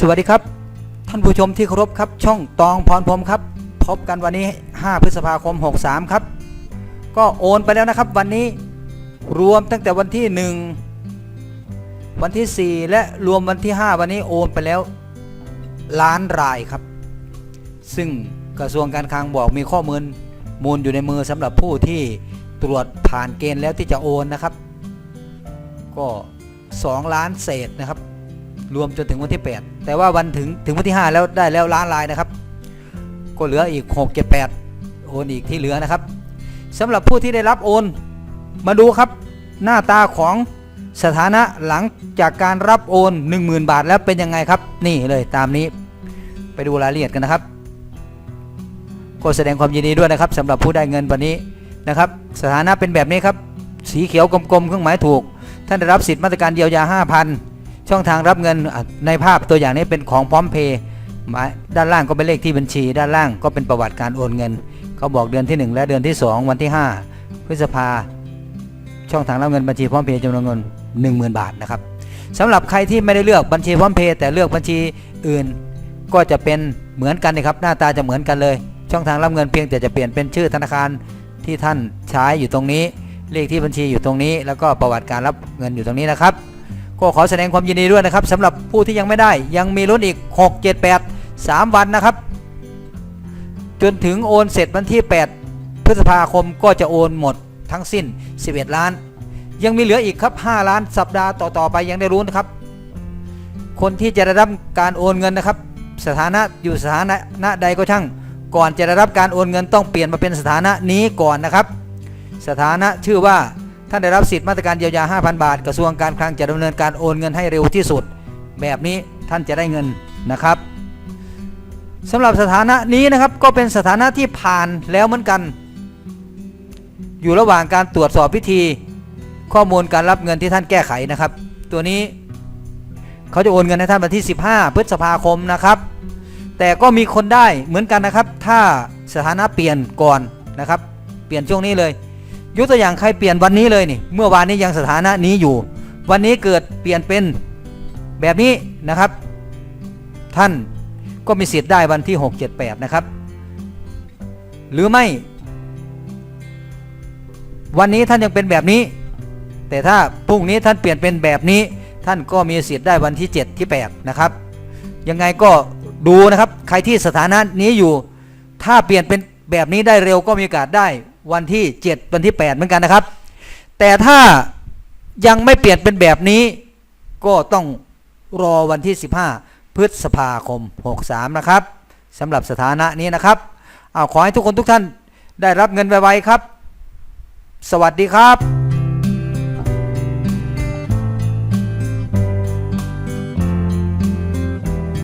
สวัสดีครับ ท่านผู้ชมที่เคารพครับ ช่องตองพรพรมครับ พบกันวันนี้ 5 พฤษภาคม 63 ครับ ก็โอนไปแล้วนะครับ วันนี้รวมตั้งแต่วันที่ 1 วันที่ 4 และรวมวันที่ 5 วันนี้โอนไปแล้วล้านรายครับ ซึ่งกระทรวงการคลังบอกมีข้อมูลมูลอยู่ในมือสำหรับผู้ที่ตรวจผ่านเกณฑ์แล้วที่จะโอนนะครับ ก็ 2 ล้านเศษนะครับ รวมจนถึงวันที่ 8 แต่ว่าวันถึงถึงวันที่ 5 แล้วได้แล้วล้านลายนะครับ ก็เหลืออีก 6 7 8 โอนอีกที่เหลือนะครับสำหรับผู้ที่ได้รับโอนมาดูครับหน้าตาของสถานะหลังจากการรับโอน 10,000 บาทแล้วเป็นยังไงครับ นี่เลยตามนี้ไปดูรายละเอียดกันนะครับก็แสดงความยินดีด้วยนะครับสำหรับผู้ได้เงินวันนี้นะครับ สถานะเป็นแบบนี้ครับ สีเขียวกลมๆเครื่องหมายถูก ท่านได้รับสิทธิ์มาตรการเยียวยา 5,000 ช่องทางรับเงินในภาพตัวอย่างนี้เป็นของพร้อมเพย์มาด้านล่างก็เป็นเลขที่บัญชี ด้านล่างก็เป็นประวัติการโอนเงิน เขาบอกเดือนที่ 1 และเดือนที่ 2 วันที่ 5 พฤษภา ช่องทางรับเงินบัญชีพร้อมเพย์จำนวนเงิน 10,000 บาทนะครับสำหรับใครที่ไม่ได้เลือกบัญชีพร้อมเพย์แต่เลือกบัญชีอื่น ก็จะเป็นเหมือนกันนะครับหน้าตาจะเหมือนกันเลย ช่องทางรับเงินเพียงแต่จะเปลี่ยนเป็นชื่อธนาคารที่ท่านใช้อยู่ตรงนี้ เลขที่บัญชีอยู่ตรงนี้ แล้วก็ประวัติการรับเงินอยู่ตรงนี้นะครับ ก็ขอแสดงความยินดีด้วยนะครับสำหรับผู้ที่ยังไม่ได้ยังมีลุ้นอีก 6 7 8 3 วันนะครับ จนถึงโอนเสร็จวันที่ 8 พฤษภาคมก็จะโอนหมดทั้งสิ้น 11 ล้าน ยังมีเหลืออีกครับ 5 ล้านสัปดาห์ต่อๆไปยังได้รู้นะครับ คนที่จะได้รับการโอนเงินนะครับ สถานะอยู่สถานะใดก็ช่าง ก่อนจะได้รับการโอนเงินต้องเปลี่ยนมาเป็นสถานะนี้ก่อนนะครับ สถานะชื่อว่า ท่านได้รับสิทธิ์มาตรการเยียวยา 5,000 บาท กระทรวงการคลังจะดำเนินการโอนเงินให้เร็วที่สุด แบบนี้ท่านจะได้เงินนะครับสำหรับสถานะนี้นะครับก็เป็นสถานะที่ผ่านแล้วเหมือนกัน อยู่ระหว่างการตรวจสอบพิธี ข้อมูลการรับเงินที่ท่านแก้ไขนะครับ ตัวนี้เขาจะโอนเงินให้ท่านวันที่ 15 พฤษภาคมนะครับ แต่ก็มีคนได้เหมือนกันนะครับ ถ้าสถานะเปลี่ยนก่อนนะครับ เปลี่ยนช่วงนี้เลย ยกตัวอย่างใครเปลี่ยนวันนี้เลยนี่ เมื่อวานนี้ยังสถานะนี้อยู่ วันนี้เกิดเปลี่ยนเป็นแบบนี้นะครับ ท่านก็มีสิทธิ์ได้วันที่ 6 7 8 นะครับ หรือไม่ วันนี้ท่านยังเป็นแบบนี้ แต่ถ้าพรุ่งนี้ท่านเปลี่ยนเป็นแบบนี้ ท่านก็มีสิทธิ์ได้วันที่ 7 ที่ 8 นะครับ ยังไงก็ดูนะครับ ใครที่สถานะนี้อยู่ ถ้าเปลี่ยนเป็นแบบนี้ได้เร็วก็มีโอกาสได้ วันที่ 7 วันที่ 8 เหมือนกันนะครับ แต่ถ้ายังไม่เปลี่ยนเป็นแบบนี้ ก็ต้องรอวันที่ 15 พฤษภาคม 63 นะครับสำหรับสถานะนี้นะครับเอาขอให้ทุกคนทุกท่านได้รับเงินไวๆครับ สวัสดีครับ